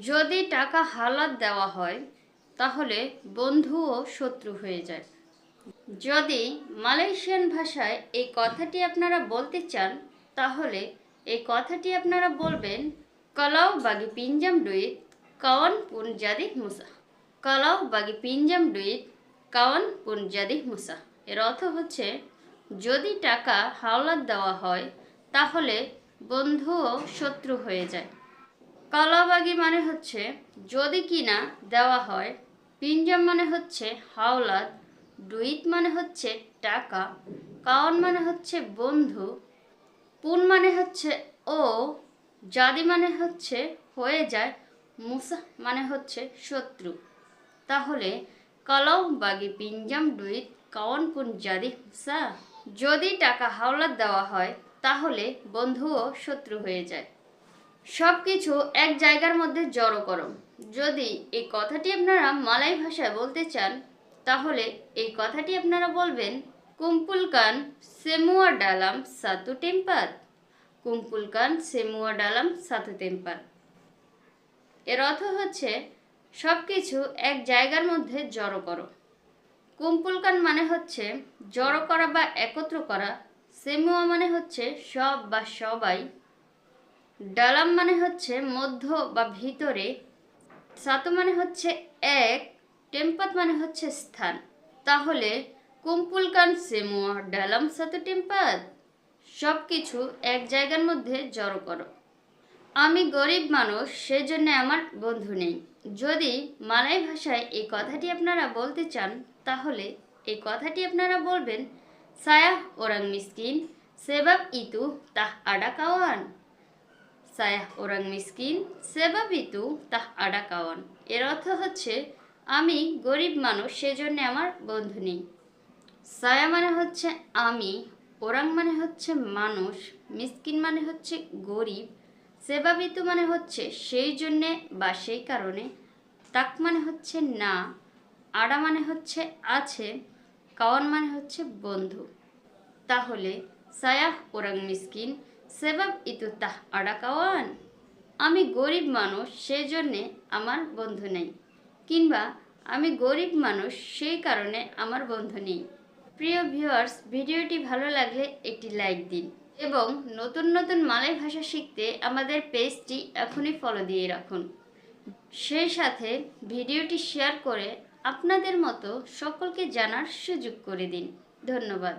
যদি টাকা হালাত দেওয়া হয়, তাহলে বন্ধু ও শত্রু হয়ে যায়। যদি মালয়েশিয়ান ভাষায় এই কথাটি আপনারা বলতে চান, তাহলে এই কথাটি আপনারা বলবেন, কলাও বাগি পিঞ্জাম ডুইত কাওয়ান পুন জাদি মুসা। কলাও বাগি পিঞ্জাম ডুইত কাওয়ান পুন জাদি মুসা। এর অর্থ হচ্ছে, যদি টাকা হাওলাত দেওয়া হয়, তাহলে বন্ধুও শত্রু হয়ে যায়। কলাবাগি মানে হচ্ছে, যদি কিনা দেওয়া হয়, পিঞ্জাম মানে হচ্ছে হাওলাত, ডুইত মানে হচ্ছে টাকা কাওয়ান মানে হচ্ছে বন্ধু, পুন মানে হচ্ছে ও, জাদি মানে হচ্ছে হয়ে যায়, মুসা মানে হচ্ছে শত্রু। তাহলে কলও বাগি পিঞ্জাম, ডুইত কাওয়ান পুন, জাদি, মুসা, যদি টাকা হাওলাত দেওয়া হয়, তাহলে বন্ধুও শত্রু হয়ে যায়। সব কিছু এক জায়গার মধ্যে জড়ো করো। যদি এই কথাটি আপনারা মালাই ভাষায় বলতে চান, তাহলে এই কথাটি আপনারা বলবেন কুম্পুলকান সেমুয়া ডালাম সাতু টেম্পার কুম্পুলকান সেমুয়া ডালাম সাতু টেম্পার এর অর্থ হচ্ছে সব কিছু এক জায়গার মধ্যে জড়ো করো। কুম্পুলকান মানে হচ্ছে, জড়ো করা বা একত্র করা। সেমুয়া মানে হচ্ছে সব বা সবাই ডালাম মানে হচ্ছে মধ্য বা ভিতরে সাতু মানে হচ্ছে এক, টেম্পাত মানে হচ্ছে স্থান। তাহলে কুম্পুল কুম্পুলকান সেমুয়া ডালাম সাতু টেম্পাত? সব কিছু এক জায়গার মধ্যে জড়ো করো। আমি গরিব মানুষ, সেজন্য আমার বন্ধু নেই। যদি মালাই ভাষায় এই কথাটি আপনারা বলতে চান, তাহলে এই কথাটি আপনারা বলবেন সায়াহ ওরাং মিসকিন, সেবাব ইতু তাহ আডা কাওয়ান। সায়াহ ওরাং মিসকিন। সেবাব ইতু তাহ আডা কাওয়ান। এর অর্থ হচ্ছে, আমি গরিব মানুষ, সেজন্য আমার বন্ধু নেই। সায়া মানে হচ্ছে আমি, ওরাং মানে হচ্ছে মানুষ, মিসকিন মানে হচ্ছে গরিব। সেবাবিতু মানে হচ্ছে সেই জন্যে বা সেই কারণে। তাক মানে হচ্ছে না, আডা মানে হচ্ছে আছে, কাওয়ান মানে হচ্ছে বন্ধু। তাহলে সায়াহ ওরাং মিসকিন সেবাব ইতু তাহ আডা কাওয়ান আমি গরিব মানুষ সেই জন্যে আমার বন্ধু নেই। কিংবা আমি গরিব মানুষ, সেই কারণে আমার বন্ধু নেই। প্রিয় ভিউয়ার্স, ভিডিওটি ভালো লাগলে একটি লাইক দিন এবং নতুন নতুন মালয় ভাষা শিখতে আমাদের পেজটি এখনই ফলো দিয়ে রাখুন। সেই সাথে ভিডিওটি শেয়ার করে আপনাদের মতো সকলকে জানার সুযোগ করে দিন। ধন্যবাদ।